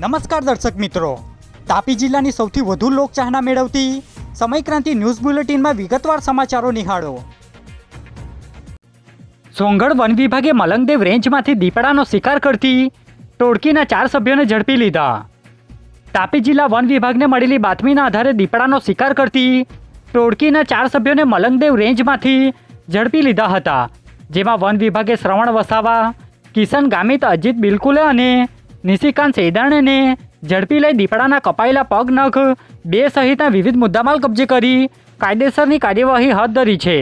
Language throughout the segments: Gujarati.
નમસ્કાર દર્શક મિત્રો. તાપી જિલ્લાની સૌથી વધુ લોકચાહના મેળવતી સમયક્રાંતિ ન્યૂઝ બુલેટિનમાં વિગતવાર સમાચારો નિહાળો. સોંગઢ વન વિભાગે મલંગદેવ રેન્જમાંથી દીપડાનો શિકાર કરતી ટોળકીના ચાર સભ્યોને ઝડપી લીધા. તાપી જિલ્લા વન વિભાગને મળેલી બાતમીના આધારે દીપડાનો શિકાર કરતી ટોળકીના ચાર સભ્યોને મલંગદેવ રેન્જમાંથી ઝડપી લીધા હતા. જેમાં વન વિભાગે શ્રવણ વસાવા, કિશન ગામિત, અજીત બિલકુલે અને નિશિકાંત સૈદાણેને ઝડપી લઈ દીપડાના કપાયેલા પગ નખ બે સહિતના વિવિધ મુદ્દામાલ કબજે કરી કાયદેસરની કાર્યવાહી હાથ ધરી છે,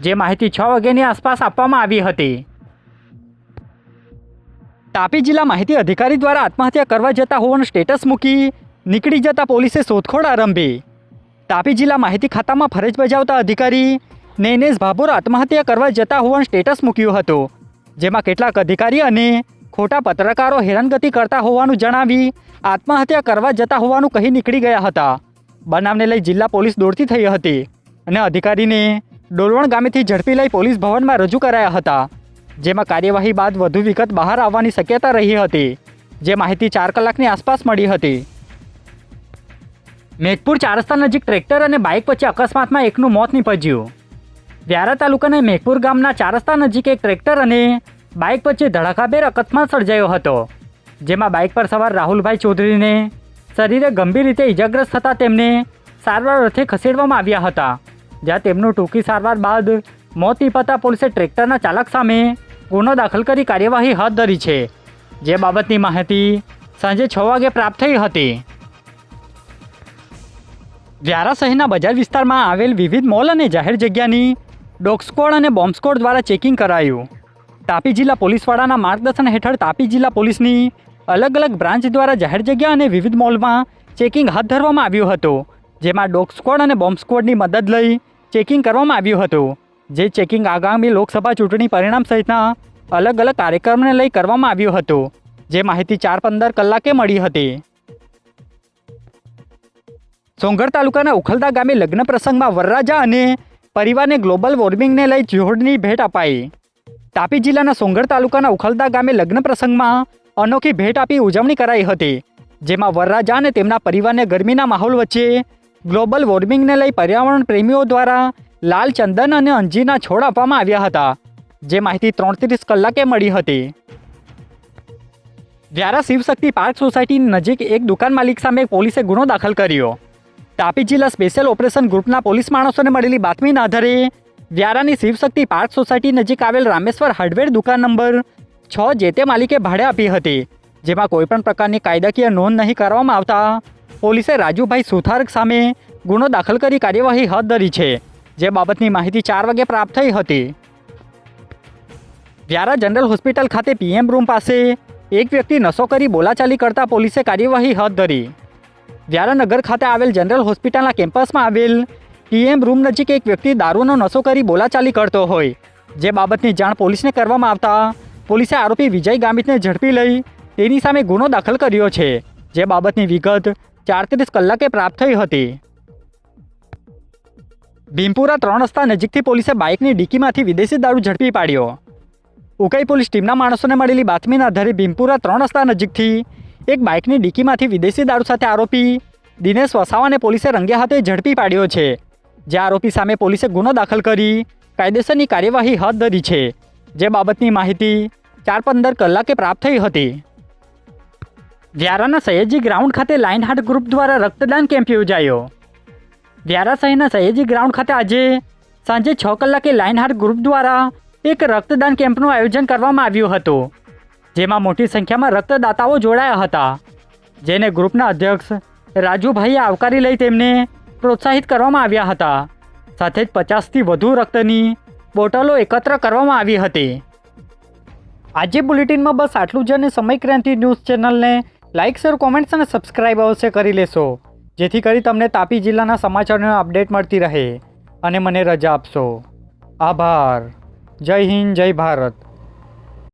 જે માહિતી છ વાગ્યાની આસપાસ આપવામાં આવી હતી. તાપી જિલ્લા માહિતી અધિકારી દ્વારા આત્મહત્યા કરવા જતા હોવાનું સ્ટેટસ મૂકી નીકળી જતા પોલીસે શોધખોળ આરંભી. તાપી જિલ્લા માહિતી ખાતામાં ફરજ બજાવતા અધિકારી નૈનેશ ભાભોર આત્મહત્યા કરવા જતા હોવાનું સ્ટેટસ મૂક્યું હતું, જેમાં કેટલાક અધિકારી અને ખોટા પત્રકારો હેરાનગતિ કરતા હોવાનું જણાવી, આત્મહત્યા કરવા જતા હોવાનું કહી નીકળી ગયા હતા. બનાવને લઈ જિલ્લા પોલીસ દોડતી થઈ હતી અને અધિકારીને ડોલવણ ગામેથી ઝડપી લઈ પોલીસ ભવનમાં રજૂ કરાયા હતા, જેમાં કાર્યવાહી બાદ વધુ વિગત બહાર આવવાની શક્યતા રહી હતી, જે માહિતી ચાર કલાકની આસપાસ મળી હતી. મેઘપુર ચાર રસ્તા નજીક ટ્રેક્ટર અને બાઇક વચ્ચે અકસ્માતમાં એકનું મોત નીપજ્યું. વ્યારા તાલુકાના મેઘપુર ગામના ચાર રસ્તા નજીક એક ટ્રેક્ટર અને બાઇક વચ્ચે ધડાકાભેર અકસ્માત સર્જાયો હતો, જેમાં બાઇક પર સવાર રાહુલભાઈ ચૌધરીને શરીરે ગંભીર રીતે ઇજાગ્રસ્ત થતાં તેમને સારવાર અર્થે ખસેડવામાં આવ્યા હતા, જ્યાં તેમનું ટૂંકી સારવાર બાદ મોત નીપજતા પોલીસે ટ્રેક્ટરના ચાલક સામે ગુનો દાખલ કરી કાર્યવાહી હાથ ધરી છે. જે બાબતની માહિતી સાંજે છ વાગે પ્રાપ્ત થઈ હતી. વ્યારા શહેરના બજાર વિસ્તારમાં આવેલ વિવિધ મોલ અને જાહેર જગ્યાની ડોગ સ્કોડ અને બોમ્બ સ્કોડ દ્વારા ચેકિંગ કરાયું. તાપી જિલ્લા પોલીસવાળાના માર્ગદર્શન હેઠળ તાપી જિલ્લા પોલીસની અલગ અલગ બ્રાન્ચ દ્વારા જાહેર જગ્યા અને વિવિધ મોલમાં ચેકિંગ હાથ ધરવામાં આવ્યું હતું, જેમાં ડોગ સ્ક્વોડ અને બોમ્બ સ્ક્વોડની મદદ લઈ ચેકિંગ કરવામાં આવ્યું હતું, જે ચેકિંગ આગામી લોકસભા ચૂંટણી પરિણામ સહિતના અલગ અલગ કાર્યક્રમને લઈ કરવામાં આવ્યું હતું, જે માહિતી ચાર પંદર કલાકે મળી હતી. સોંગઢ તાલુકાના ઉખલદા ગામે લગ્ન પ્રસંગમાં વરરાજા અને પરિવારને ગ્લોબલ વોર્મિંગને લઈ જોડની ભેટ અપાઈ. તાપી જિલ્લાના સોંગઢ તાલુકાના ઉખલદા ગામે લગ્ન પ્રસંગમાં અનોખી ભેટ આપી ઉજવણી કરાઈ હતી, જેમાં વરરાજા અને તેમના પરિવારને ગરમીના માહોલ વચ્ચે ગ્લોબલ વોર્મિંગને લઈ પર્યાવરણ પ્રેમીઓ દ્વારા લાલ ચંદન અને અંજીરના છોડ આપવામાં આવ્યા હતા, જે માહિતી ત્રણત્રીસ કલાકે મળી હતી. વ્યારા શિવશક્તિ પાર્ક સોસાયટીની નજીક એક દુકાન માલિક સામે પોલીસે ગુનો દાખલ કર્યો. તાપી જિલ્લા સ્પેશિયલ ઓપરેશન ગ્રુપના પોલીસ માણસોને મળેલી બાતમીના આધારે વ્યારાની શિવશક્તિ પાર્ક સોસાયટી નજીક આવેલ રામેશ્વર હાર્ડવેર દુકાન નંબર છ, જે તે માલિકે ભાડે આપી હતી, જેમાં કોઈપણ પ્રકારની કાયદાકીય નોંધ નહીં કરવામાં આવતા, પોલીસે રાજુભાઈ સુથારક સામે ગુનો દાખલ કરી કાર્યવાહી હાથ ધરી છે, જે બાબતની માહિતી ચાર વાગે પ્રાપ્ત થઈ હતી. વ્યારા જનરલ હોસ્પિટલ ખાતે પીએમ રૂમ પાસે એક વ્યક્તિ નશો કરી બોલાચાલી કરતા પોલીસે કાર્યવાહી હાથ ધરી. વ્યારાનગર ખાતે આવેલ જનરલ હોસ્પિટલના કેમ્પસમાં આવેલ પીએમ રૂમ નજીક એક વ્યક્તિ દારૂનો નશો કરી બોલાચાલી કરતો હોય. જે બાબતની જાણ પોલીસને કરવામાં આવતા પોલીસે આરોપી વિજય ગામિતને ઝડપી લઈ તેની સામે ગુનો દાખલ કર્યો છે, જે બાબતની વિગત ચારત્રીસ કલાકે પ્રાપ્ત થઈ હતી. ભીમપુરા ત્રણ રસ્તા નજીકથી પોલીસે બાઇકની ડીકીમાંથી વિદેશી દારૂ ઝડપી પાડ્યો. ઉકાઈ પોલીસ ટીમના માણસોને મળેલી બાતમીના આધારે ભીમપુરા ત્રણ રસ્તા નજીકથી એક બાઇકની ડીકીમાંથી વિદેશી દારૂ સાથે આરોપી દિનેશ વસાવાને પોલીસે રંગે હાથે ઝડપી પાડ્યો છે. જે આરોપી સામે પોલીસે ગુનો દાખલ કરી કાયદેસરની કાર્યવાહી હાથ ધરી છે. જે બાબતની માહિતી ચાર પંદર કલાકે પ્રાપ્ત થઈ હતી. વ્યારાના સૈયદજી ગ્રાઉન્ડ ખાતે લાઇન હાર્ટ ગ્રુપ દ્વારા રક્તદાન કેમ્પ યોજાયો. વ્યારા શહેરના સૈયદજી ગ્રાઉન્ડ ખાતે આજે સાંજે છ કલાકે લાઇન હાર્ટ ગ્રુપ દ્વારા એક રક્તદાન કેમ્પનું આયોજન કરવામાં આવ્યું હતું, જેમાં મોટી સંખ્યામાં રક્તદાતાઓ જોડાયા હતા. જેને ગ્રુપના અધ્યક્ષ રાજુભાઈએ આવકારી લઈ તેમને પ્રોત્સાહિત કરવામાં આવ્યા હતા. સાથે જ પચાસથી વધુ રક્તની બોટલો એકત્ર કરવામાં આવી હતી. આજે બુલેટિનમાં બસ આટલું જ અને સમય ક્રાંતિ ન્યૂઝ ચેનલને લાઇક શેર, કોમેન્ટ્સ અને સબસ્ક્રાઈબ અવશ્ય કરી લેશો. જેથી કરી તમને તાપી જિલ્લાના સમાચારનો અપડેટ મળતી રહે. અને મને રજા આપશો. આભાર. જય હિન્દ, જય ભારત.